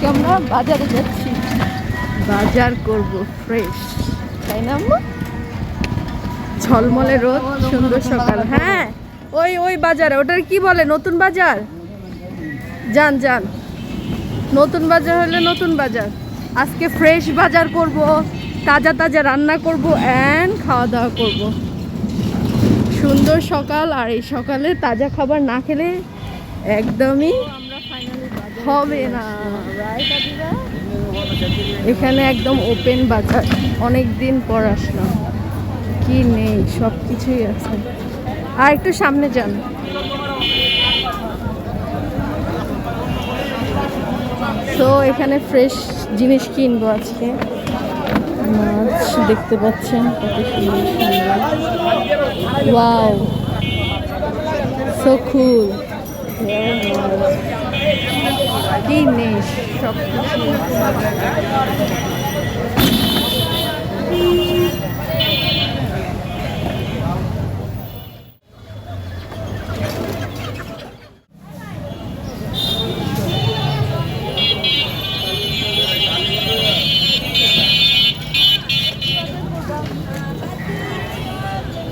আজকে আমরা বাজারে যাচ্ছি। বাজার করব ফ্রেশ তাই না আম্মু? ঝলমলে রোদ সুন্দর সকাল। হ্যাঁ ওই ওই বাজারে ওটার কি বলে নতুন বাজার? যান যান। নতুন বাজার হলে নতুন বাজার। আজকে ফ্রেশ বাজার করব তাজা তাজা রান্না করব অ্যান্ড খাওয়া দাওয়া করব। সুন্দর সকাল আর এই সকালে তাজা খাবার না খেলে একদমই হবে না। এখানে একদম ওপেন বাজার। অনেক দিন পর আসলাম। কি নেই সব কিছুই আছে। আর একটু সামনে যান। তো এখানে ফ্রেশ জিনিস কিনবো আজকে। মাছ দেখতে পাচ্ছেন, কত সুন্দর সুন্দর। ওয়াও সো কুল কি নেই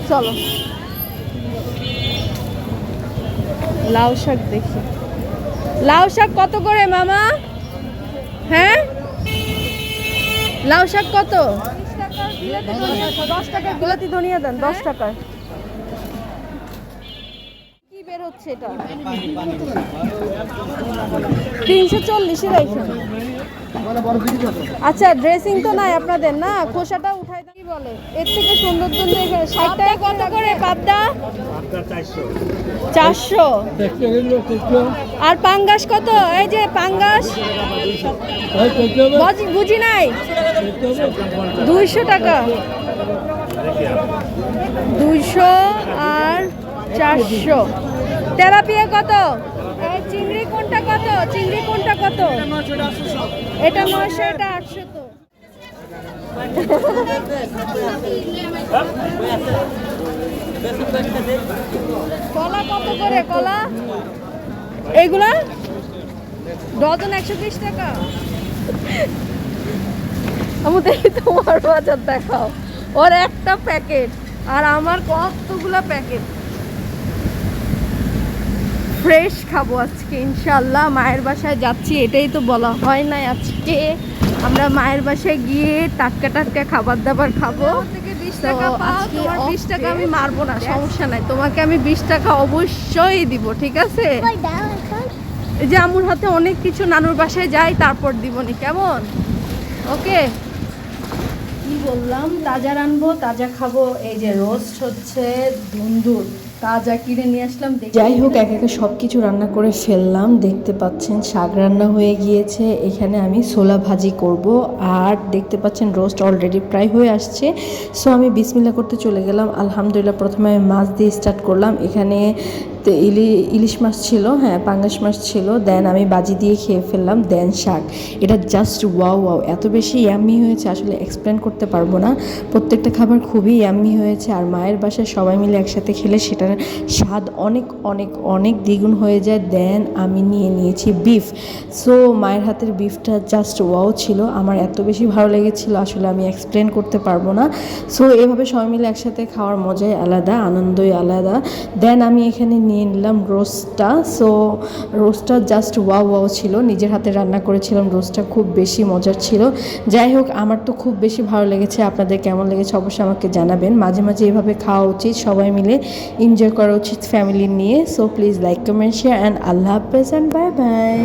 সব কিছু লাউ শাক দেখি। লাউ শাক কত করে, মামা? হ্যাঁ? লাউ শাক কত? দশ টাকা বিলাতি ধনিয়া দেন, দশ টাকার কি বের এটা? তিনশো চল্লিশই রাখেন আচ্ছা ড্রেসিং তো নাই আপনাদের, না? খোসাটা উঠাই দেন। বলে? এর থেকে সুন্দর জন্য এখানে ষাট টাকা কত করে? পাবদা? চারশো। আর পাঙ্গাস কত? এই যে পাঙ্গাস। বুঝি- বুঝি নাই? দুইশো টাকা। দুইশো আর চারশো। তেলাপিয়া কত? এই চিংড়ি কোনটা কত? চিংড়ি কোনটা কত? এটা নয়শো এটা আটশো তো। কলা কত করে, কলা? এইগুলা? ডজন একশো বিশ টাকা। আমি দেখি তোমার বাজার দেখাও। ওর একটা প্যাকেট, আর আমার কতগুলা প্যাকেট। ফ্রেশ খাব আজকে ইনশাল্লাহ মায়ের বাসায় যাচ্ছি, এটাই তো বলা হয় নাই আজকে। আমরা মায়ের বাসায় গিয়ে টাটকা টাটকা খাবার দাবার খাব। তো বিশ টাকা আমি মারবো না সমস্যা নাই। তোমাকে আমি বিশ টাকা অবশ্যই দিব ঠিক আছে? এই যে আমুর হাতে অনেক কিছু নানুর বাসায় যাই তারপর দিবনি কেমন? ওকে। কি বললাম? তাজা রানবো তাজা খাব। এই যে রোস্ট হচ্ছে দুন্দুর তাজা কিনে নিয়ে আসলাম যাই হোক এক একে সব কিছু রান্না করে ফেললাম দেখতে পাচ্ছেন শাক রান্না হয়ে গিয়েছে। এখানে আমি ছোলা ভাজি করব আর দেখতে পাচ্ছেন রোস্ট অলরেডি প্রায় হয়ে আসছে। সো আমি বিসমিল্লা করতে চলে গেলাম। আলহামদুলিল্লাহ প্রথমে আমি মাছ দিয়ে স্টার্ট করলাম। এখানে তো ইলি ইলিশ মাছ ছিল হ্যাঁ পাঙ্গাস মাছ ছিল। দেন আমি বাজি দিয়ে খেয়ে ফেললাম। দেন শাক। এটা জাস্ট ওয়াও ওয়াও এত বেশি ইয়াম্মি হয়েছে আসলে এক্সপ্লেন করতে পারব না। প্রত্যেকটা খাবার খুবই ইয়াম্মি হয়েছে। আর মায়ের বাসায় সবাই মিলে একসাথে খেলে সেটার স্বাদ অনেক অনেক অনেক দ্বিগুণ হয়ে যায় দেন আমি নিয়ে নিয়েছি বিফ সো মায়ের হাতের বিফটা জাস্ট ওয়াও ছিল, আমার এত বেশি ভালো লেগেছিল, আসলে আমি এক্সপ্লেন করতে পারব না। সো এভাবে সবাই মিলে একসাথে খাওয়ার মজাই আলাদা, আনন্দই আলাদা। দেন আমি এখানে নিয়ে নিলাম রোস্টটা সো রোস্টটা জাস্ট ওয়াও ওয়াও ছিল, নিজের হাতে রান্না করেছিলাম রোস্টটা খুব বেশি মজার ছিল। যাই হোক, আমার তো খুব বেশি ভালো লেগেছে, আপনাদের কেমন লেগেছে অবশ্যই আমাকে জানাবেন। মাঝে মাঝে এভাবে খাওয়া উচিত সবাই মিলে এনজয় করা উচিত ফ্যামিলি নিয়ে। So please like comment share and আল্লাহ হাফেজ অ্যান্ড বাই বাই